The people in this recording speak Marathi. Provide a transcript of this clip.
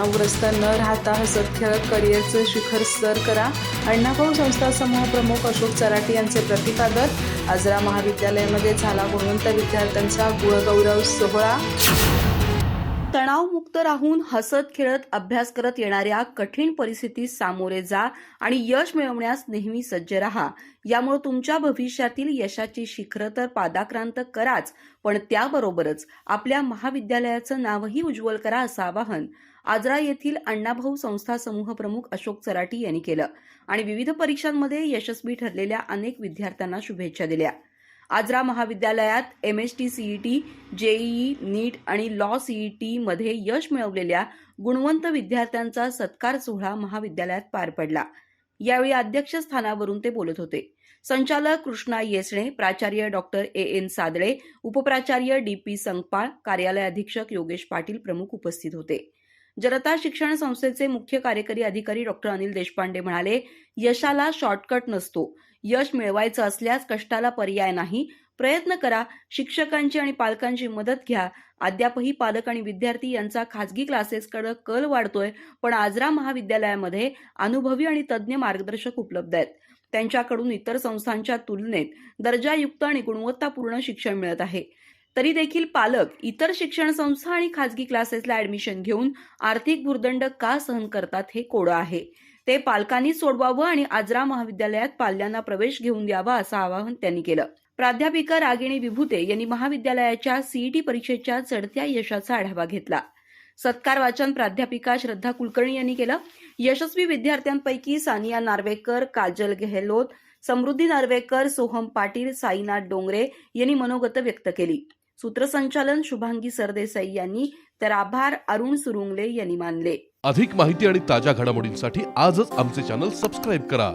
तणावग्रस्त न राहता हसत खेळत करिअरचं शिखर सर करा. अण्णाभाऊ संस्था समूह प्रमुख अशोक चराटी यांचे प्रतिपादन. आजरा महाविद्यालयामध्ये झाला गुणवंत विद्यार्थ्यांचा गुणगौरव सोहळा. तणावमुक्त राहून हसत खेळत अभ्यास करत येणाऱ्या कठीण परिस्थितीत सामोरे जा आणि यश मिळवण्यास नेहमी सज्ज राहा. यामुळे तुमच्या भविष्यातील यशाची शिखरं तर पादाक्रांत कराच पण त्याबरोबरच आपल्या महाविद्यालयाचं नावही उज्ज्वल करा असं आवाहन. आजरा येथील अण्णाभाऊ संस्था समूह प्रमुख अशोक चराटी यांनी केलं आणि विविध परीक्षांमध्ये यशस्वी ठरलेल्या अनेक विद्यार्थ्यांना शुभेच्छा दिल्या. आजरा महाविद्यालयात M S T CET JEE NEET आणि लॉ सीईटी मध्ये यश मिळवलेल्या गुणवंत विद्यार्थ्यांचा सत्कार सोहळा महाविद्यालयात पार पडला. यावेळी अध्यक्षस्थानावरून ते बोलत होते. संचालक कृष्णा येसणे प्राचार्य डॉक्टर ए एन सादळे उपप्राचार्य डी पी संगपाळ कार्यालय अधीक्षक योगेश पाटील प्रमुख उपस्थित होते. जनता शिक्षण संस्थेचे मुख्य कार्यकारी अधिकारी डॉक्टर अनिल देशपांडे म्हणाले यशाला शॉर्टकट नसतो. यश मिळवायचं असल्यास कष्टाला पर्याय नाही. प्रयत्न करा. शिक्षकांची आणि पालकांची मदत घ्या. अद्यापही पालक आणि विद्यार्थी यांचा खाजगी क्लासेसकडे कल वाढतोय पण आजरा महाविद्यालयामध्ये अनुभवी आणि तज्ज्ञ मार्गदर्शक उपलब्ध आहेत. त्यांच्याकडून इतर संस्थांच्या तुलनेत दर्जायुक्त आणि गुणवत्तापूर्ण शिक्षण मिळत आहे. तरी देखील पालक इतर शिक्षण संस्था आणि खाजगी क्लासेसला ऍडमिशन घेऊन आर्थिक भुर्दंड का सहन करतात हे कोडं आहे. ते पालकांनी सोडवावं आणि आजरा महाविद्यालयात पाल्यांना प्रवेश घेऊन द्यावा असं आवाहन त्यांनी केलं. प्राध्यापिका रागिणी विभूते यांनी महाविद्यालयाच्या सीईटी परीक्षेच्या चढत्या यशाचा आढावा घेतला. सत्कार वाचन प्राध्यापिका श्रद्धा कुलकर्णी यांनी केलं. यशस्वी विद्यार्थ्यांपैकी सानिया नार्वेकर काजल गेहलोत समृद्धी नार्वेकर सोहम पाटील साईनाथ डोंगरे यांनी मनोगत व्यक्त केली. सूत्रसंचालन शुभांगी सरदेसाई यांनी तर आभार अरुण सुरुंगले यांनी मानले. अधिक माहिती आणि ताज्या घडामोडींसाठी आजच आमचे चॅनल सबस्क्राईब करा.